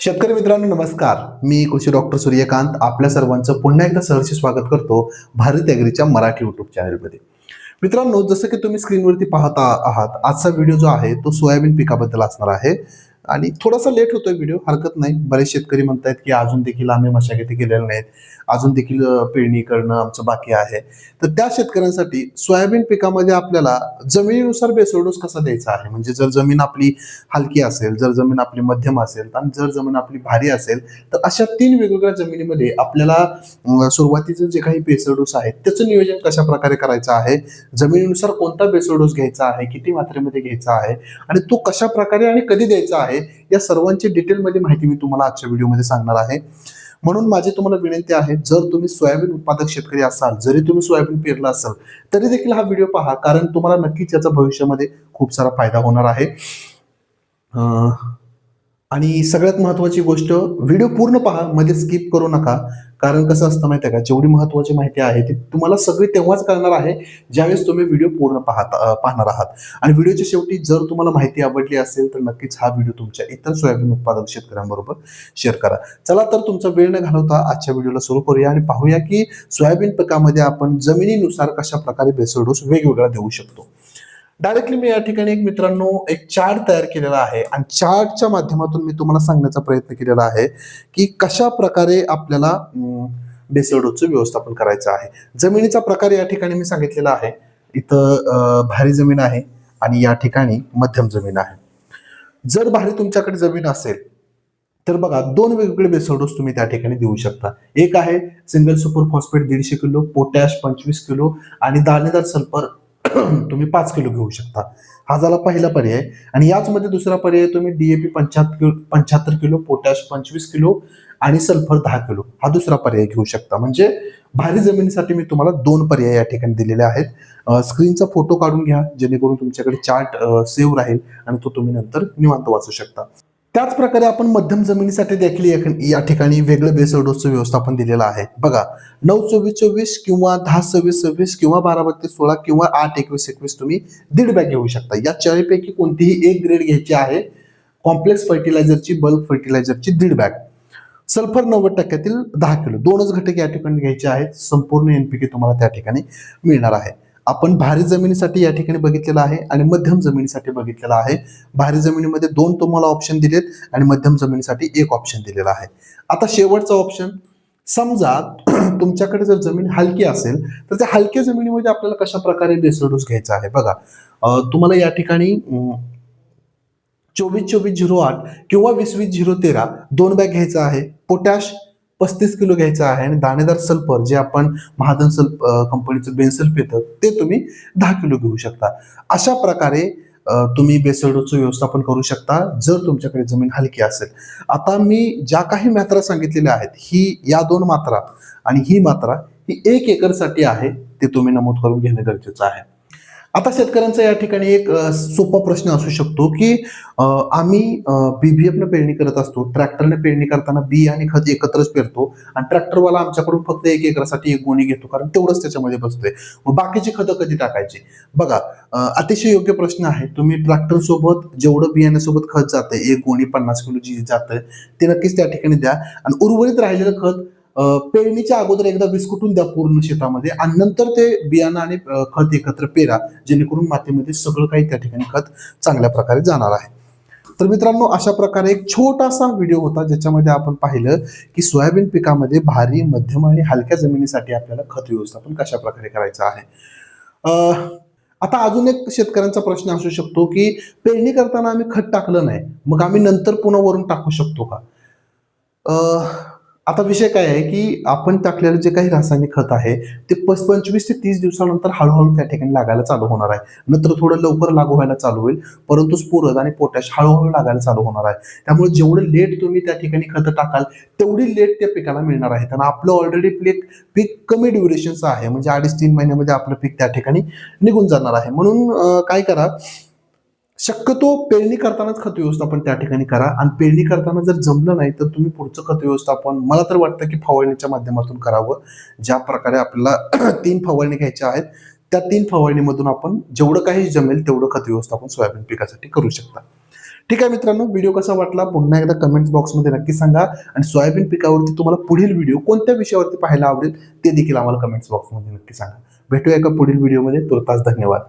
शेतकरी मित्रांनो नमस्कार. मी कृषी डॉक्टर सूर्यकांत. आपल्या सर्वांचं पुन्हा एकदा सहर्ष स्वागत करतो भारत ॲग्रीच्या मराठी युट्यूब चॅनलमध्ये मित्रांनो जसं की तुम्ही स्क्रीनवरती पाहत आहात आजचा व्हिडिओ जो आहे तो सोयाबीन पिकाबद्दल असणार आहे. आणि थोडासा लेट होतोय व्हिडिओ हरकत नाही. बरेच शेतकरी म्हणतायत की अजून देखील आम्ही मशागती केलेल्या नाहीत. अजून देखील पेरणी करणं आमचं बाकी आहे. तर त्या शेतकऱ्यांसाठी सोयाबीन पिकामध्ये आपल्याला जमिनीनुसार बेसोड कसा द्यायचा आहे? म्हणजे जर जमीन आपली हलकी असेल जर जमीन आपली मध्यम असेल आणि जर जमीन आपली भारी असेल तर अशा तीन वेगवेगळ्या जमिनीमध्ये आपल्याला सुरुवातीचं जे काही बेसळ आहेत त्याचं नियोजन कशा प्रकारे करायचं आहे? जमिनीनुसार कोणता बेसडोस घ्यायचा आहे? किती मात्रेमध्ये घ्यायचा आहे? आणि तो कशा प्रकारे आणि कधी द्यायचा आहे? या सर्वांची डिटेलमध्ये माहिती मी तुम्हाला आजच्या व्हिडिओमध्ये सांगणार आहे. म्हणून माझी तुम्हाला विनंती आहे जर तुम्ही सोयाबीन उत्पादक शेतकरी असाल जरी तुम्ही सोयाबीन पेरला असाल तरी देखील हा व्हिडिओ पहा कारण तुम्हाला नक्कीच याचा भविष्यामध्ये खूप सारा फायदा होणार आहे. आणि सगळ्यात महत्वाची गोष्ट व्हिडिओ पूर्ण पहा मध्ये स्किप करू नका. कारण कसं असतं माहिती आहे का? जेवढी महत्वाची माहिती आहे ती तुम्हाला सगळी तेव्हाच कळणार आहे ज्यावेळेस तुम्ही व्हिडिओ पूर्ण पाहत पाहणार आहात. आणि व्हिडिओच्या शेवटी जर तुम्हाला माहिती आवडली असेल तर नक्कीच हा व्हिडिओ तुमच्या इतर सोयाबीन उत्पादक शेतकऱ्यांबरोबर शेअर करा. चला तर तुमचा वेळ न घालवता आजच्या व्हिडिओला सुरू करूया आणि पाहूया की सोयाबीन पिकामध्ये आपण जमिनीनुसार कशा प्रकारे बेसळ डोस वेगवेगळा देऊ शकतो. डायरेक्टली मी या ठिकाणी एक मित्रांनो एक चार्ट तयार केलेला आहे. आणि चार्टच्या माध्यमातून मी तुम्हाला सांगण्याचा प्रयत्न केलेला आहे की कशा प्रकारे आपल्याला अं, व्यवस्थापन करायचं आहे. जमिनीचा प्रकार या ठिकाणी मी सांगितलेला आहे. इथं भारी जमीन आहे आणि या ठिकाणी मध्यम जमीन आहे. जर भारी तुमच्याकडे जमीन असेल तर बघा दोन वेगवेगळे बेसोडोस तुम्ही त्या ठिकाणी देऊ शकता. एक आहे सिंगल सुपर फॉस्फेट दीडशे किलो पोटॅश पंचवीस किलो आणि दाणेदार सल्फर तुम्ही पाच किलो घेऊ शकता. हा झाला पहिला पर्याय. आणि याचमध्ये दुसरा पर्याय तुम्ही डीएपी पंच्याहत्तर पंच्याहत्तर किलो पोटॅश पंचवीस किलो आणि सल्फर दहा किलो. हा दुसरा पर्याय घेऊ शकता. म्हणजे भारी जमिनीसाठी मी तुम्हाला दोन पर्याय या ठिकाणी दिलेले आहेत. स्क्रीनचा फोटो काढून घ्या जेणेकरून तुमच्याकडे चार्ट सेव्ह राहील आणि तो तुम्ही नंतर निवांत वाचू शकता. त्याच प्रकारे आपण मध्यम जमिनीसाठी देखील या- या ठिकाणी वेगळं बेसडोसचं व्यवस्थापन दिलेलं आहे. बघा नऊ चोवीस चोवीस किंवा दहा सव्वीस सव्वीस किंवा बारा बत्तीस सोळा किंवा आठ एकवीस एकवीस तुम्ही दीड बॅग घेऊ शकता. या चारपैकी कोणतीही एक ग्रेड घ्यायची आहे कॉम्प्लेक्स फर्टिलायझरची बल्क फर्टिलायझरची दीड बॅग. सल्फर नव्वद टक्क्यातील दहा किलो. दोनच घटक या ठिकाणी घ्यायचे आहेत. संपूर्ण एनपीके तुम्हाला त्या ठिकाणी मिळणार आहे. आपण भारी जमिनीसाठी या ठिकाणी बघितलेलं आहे आणि मध्यम जमिनीसाठी बघितलेलं आहे. भारी जमिनीमध्ये दोन तुम्हाला ऑप्शन दिलेत आणि मध्यम जमिनीसाठी एक ऑप्शन दिलेला आहे. आता शेवटचा ऑप्शन समजा तुमच्याकडे जर जमीन हलकी असेल तर त्या हलक्या जमिनीमध्ये आपल्याला कशा प्रकारे बेसळ घ्यायचा आहे? बघा तुम्हाला या ठिकाणी चोवीस चोवीस झिरो आठ किंवा वीस वीस झिरो तेरा दोन बॅग घ्यायचा आहे. पोटॅश पस्तीस किलो घ्यायचं आहे आणि दाणेदार सल्फर जे आपण महाजन सल्फ कंपनीचं बेनसल्फ येतं ते तुम्ही दहा किलो घेऊ शकता. अशा प्रकारे तुम्ही बेसळ व्यवस्थापन करू शकता जर तुमच्याकडे जमीन हलकी असेल. आता मी ज्या काही मात्रा सांगितलेल्या आहेत ही या दोन मात्रा आणि ही मात्रा ही एक एकरसाठी आहे ते तुम्ही नमूद करून घेणं गरजेचं आहे. आता शेतकऱ्यांचा या ठिकाणी एक सोपा प्रश्न असू शकतो की आम्ही आम्ही बीबीएफनं पेरणी करत असतो ट्रॅक्टरने पेरणी करताना बी आणि खत एकत्रच पेरतो आणि ट्रॅक्टरवाला आमच्याकडून फक्त एक एकरासाठी एक गोणी घेतो कारण तेवढंच त्याच्यामध्ये बसतोय. मग बाकीची खतं कधी टाकायची? बघा अतिशय योग्य प्रश्न आहे. तुम्ही ट्रॅक्टर सोबत जेवढं बियाण्यासोबत खत जाते एक गोणी पन्नास किलो जी जातं ते नक्कीच त्या ठिकाणी द्या. आणि उर्वरित राहिलेलं खत पेरणीच्या अगोदर एकदा विस्कुटून द्या पूर्ण शेतामध्ये आणि नंतर ते बियाणं आणि खत एकत्र पेरा जेणेकरून मातीमध्ये सगळं काही त्या ठिकाणी खत चांगल्या प्रकारे जाणार आहे. तर मित्रांनो अशा प्रकारे एक छोटासा व्हिडिओ होता ज्याच्यामध्ये आपण पाहिलं की सोयाबीन पिकामध्ये भारी मध्यम आणि हलक्या जमिनीसाठी आपल्याला खत व्यवस्थापन कशा प्रकारे करायचं आहे. आता अजून एक शेतकऱ्यांचा प्रश्न असू शकतो की पेरणी करताना आम्ही खत टाकलं नाही मग आम्ही नंतर पुन्हा वरून टाकू शकतो का? आता विषय काय आहे की आपण टाकलेलं जे काही रासायनिक खत आहे ते पस पंचवीस ते तीस दिवसानंतर हळूहळू त्या ठिकाणी लागायला चालू होणार आहे. नंतर थोडं लवकर लागू व्हायला चालू होईल परंतु स्फुरद आणि पोटॅश हळूहळू लागायला चालू होणार आहे. त्यामुळे जेवढं लेट तुम्ही त्या ठिकाणी खतं टाकाल तेवढी लेट त्या पिकाला मिळणार आहे. आणि आपलं ऑलरेडी पीक पीक कमी ड्युरेशनचं आहे. म्हणजे अडीच तीन महिन्यामध्ये आपलं पीक त्या ठिकाणी निघून जाणार आहे. म्हणून काय करा शक्यतो पेरणी करतानाच खत व्यवस्थापन त्या ठिकाणी करा. आणि पेरणी करताना जर जमलं नाही तर तुम्ही पुढचं खत व्यवस्थापन मला तर वाटतं की फवारणीच्या माध्यमातून करावं. ज्या प्रकारे आपल्याला तीन फवारणी घ्यायच्या आहेत त्या तीन फवारणीमधून आपण जेवढं काही जमेल तेवढं खत व्यवस्थापन सोयाबीन पिकासाठी करू शकता. ठीक आहे मित्रांनो व्हिडिओ कसा वाटला पुन्हा एकदा कमेंट्स बॉक्समध्ये नक्की सांगा. आणि सोयाबीन पिकावरती तुम्हाला पुढील व्हिडिओ कोणत्या विषयावरती पाहायला आवडेल ते देखील आम्हाला कमेंट्स बॉक्समध्ये नक्की सांगा. भेटूया एका पुढील व्हिडिओमध्ये. तुर्तास धन्यवाद.